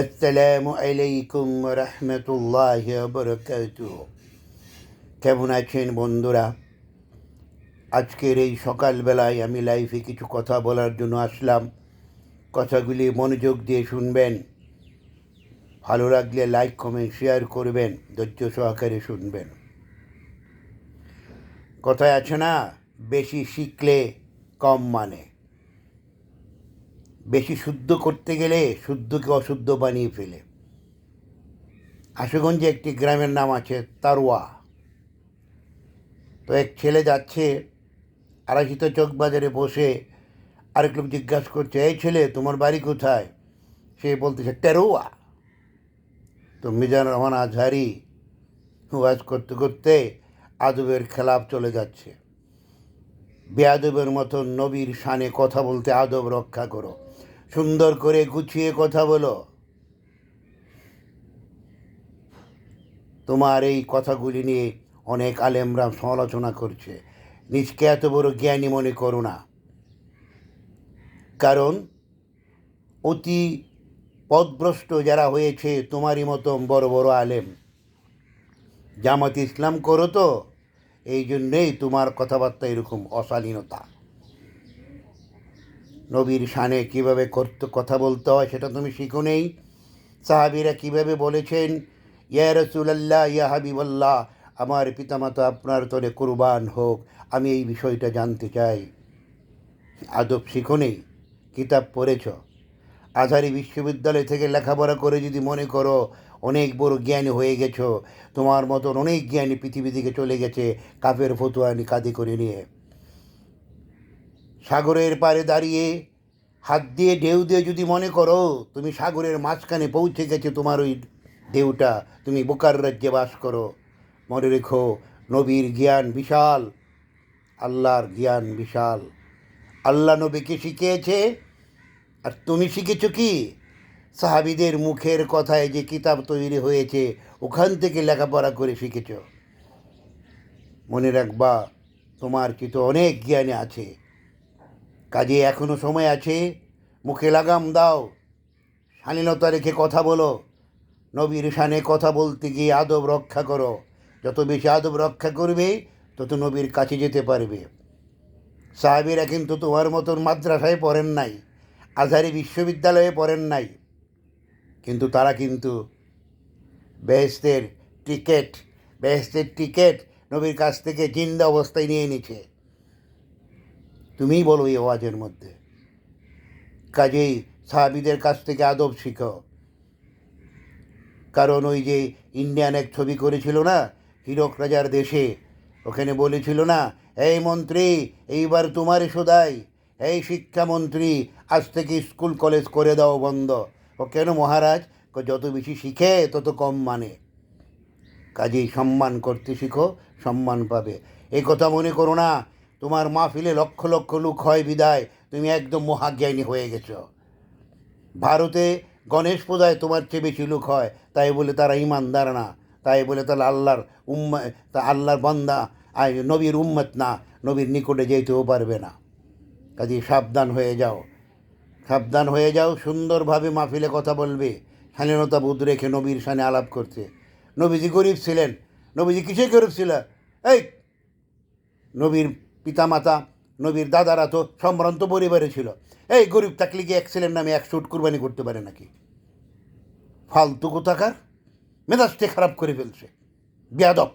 আসসালামু আলাইকুম রহমতুল্লাহ বরকাত কেমন আছেন বন্ধুরা? আজকের এই সকালবেলায় আমি লাইফে কিছু কথা বলার জন্য আসলাম। কথাগুলি মনোযোগ দিয়ে শুনবেন। ভালো লাগলে লাইক কমেন্ট শেয়ার করবেন। ধৈর্য সহকারে শুনবেন। কথায় আছে না, বেশি শিখলে কম মানে। বেশি শুদ্ধ করতে গেলে শুদ্ধকে অশুদ্ধ বানিয়ে ফেলে। আশুগঞ্জে একটি গ্রামের নাম আছে তারোয়া তো এক ছেলে যাচ্ছে আড়াইশিত চক বাজারে বসে আরেক লোক জিজ্ঞাসা করছে, এই ছেলে, তোমার বাড়ি কোথায়? সে বলতেছে টেরোয়া তো মিজান রহমান আজহারি ওয়াজ করতে করতে আদবের খেলাপ চলে যাচ্ছে। বেয়াদবের মতো নবীর শানে কথা বলতে আদব রক্ষা করো। সুন্দর করে গুছিয়ে কথা বলো। তোমার এই কথাগুলি নিয়ে অনেক আলেমরা সমালোচনা করছে। নিজকে এত বড় জ্ঞানী মনে করো না। কারণ অতি পদভ্রষ্ট যারা হয়েছে, তোমারই মতো বড় বড় আলেম। জামাত ইসলাম করো তো, এই জন্যেই তোমার কথাবার্তা এরকম অশালীনতা। নবীর শানে কীভাবে করতে, কথা বলতে হয় সেটা তুমি শিখো নেই। সাহাবিরা কীভাবে বলেছেন, ইয়া রসুলাল্লাহ, ইয়া হাবিবাল্লাহ, আমার পিতামাতা আপনার তলে কুরবান হোক, আমি এই বিষয়টা জানতে চাই। আদব শিখো নেই, কিতাব পড়েছ। আজারি বিশ্ববিদ্যালয় থেকে লেখাপড়া করে যদি মনে করো অনেক বড় জ্ঞানী হয়ে গেছো, তোমার মতন অনেক জ্ঞানী পৃথিবী থেকে চলে গেছে কাপের ফতুয়ানি কাঁধে করে নিয়ে। সাগরের পাড়ে দাঁড়িয়ে হাত দিয়ে ঢেউ দিয়ে যদি মনে করো তুমি সাগরের মাঝখানে পৌঁছে গেছে তোমার ওই ঢেউটা, তুমি বোকার রাজ্যে বাস করো। মনে রেখো নবীর জ্ঞান বিশাল, আল্লাহর জ্ঞান বিশাল। আল্লাহ নবীকে শিখিয়েছে, আর তুমি শিখেছ কি? সাহাবিদের মুখের কথায় যে কিতাব তৈরি হয়েছে, ওখান থেকে লেখাপড়া করে শিখেছ। মনে রাখবা, তোমার কি তো অনেক জ্ঞানে আছে। কাজে এখনও সময় আছে? মুখে লাগাম দাও। শালীনতা রেখে কথা বলো। নবীর শানে কথা বলতে গিয়ে আদব রক্ষা করো। যত বেশি আদব রক্ষা করবে, তত নবীর কাছে যেতে পারবে। সাহেবেরা কিন্তু তোমার মতন মাদ্রাসায় পড়েন নাই, আজহারি বিশ্ববিদ্যালয়ে পড়েন নাই। কিন্তু তারা কিন্তু বেহেস্তের টিকেট বেহেস্তের টিকেট নবীর কাছ থেকে জিন্দা অবস্থায় নিয়ে নিছে তুমিই বলো এই আওয়াজের মধ্যে। কাজেই সাহাবিদের কাছ থেকে আদব শিখো। কারণ ওই যে ইন্ডিয়ান এক ছবি করেছিল না, হীরক রাজার দেশে, ওখানে বলেছিল না, এই মন্ত্রী, এইবার তোমার সদাই এই শিক্ষামন্ত্রী আজ থেকে স্কুল, কলেজ করে দাও বন্ধ। ও কেন মহারাজ? যত বেশি শিখে, তত কম মানে। কাজেই সম্মান করতে শিখো, সম্মান পাবে। এই কথা মনে করো না তোমার মাহফিলে লক্ষ লক্ষ লোক হয় বিদায়। তুমি একদম মহাজ্ঞানী হয়ে গেছো। ভারতে গণেশ পূজায় তোমার চেয়ে বেশি লোক হয়। তাই বলে তারা ইমানদার না। তাই বলে তাহলে আল্লাহর উম্মা, তা আল্লাহর বান্দা নবীর উম্মত না। নবীর নিকটে যেতেও পারবে না। কাজে সাবধান হয়ে যাও। সাবধান হয়ে যাও, সুন্দরভাবে মাহফিলে কথা বলবে। শালীনতা বোধ রেখে নবীর সানে আলাপ করতে নবীজি গরিব ছিলেন। নবীজি কিসে গরিব ছিল এই, নবীর পিতামাতা, নবীর দাদারা তো সম্ভ্রান্ত পরিবারে ছিল। এই গরিব থাকলে কি এক ছেলের নামে এক শুট কুরবানি করতে পারে নাকি? ফালতু কোথাকার? মেজাজটি খারাপ করে ফেলছে। বেয়াদব।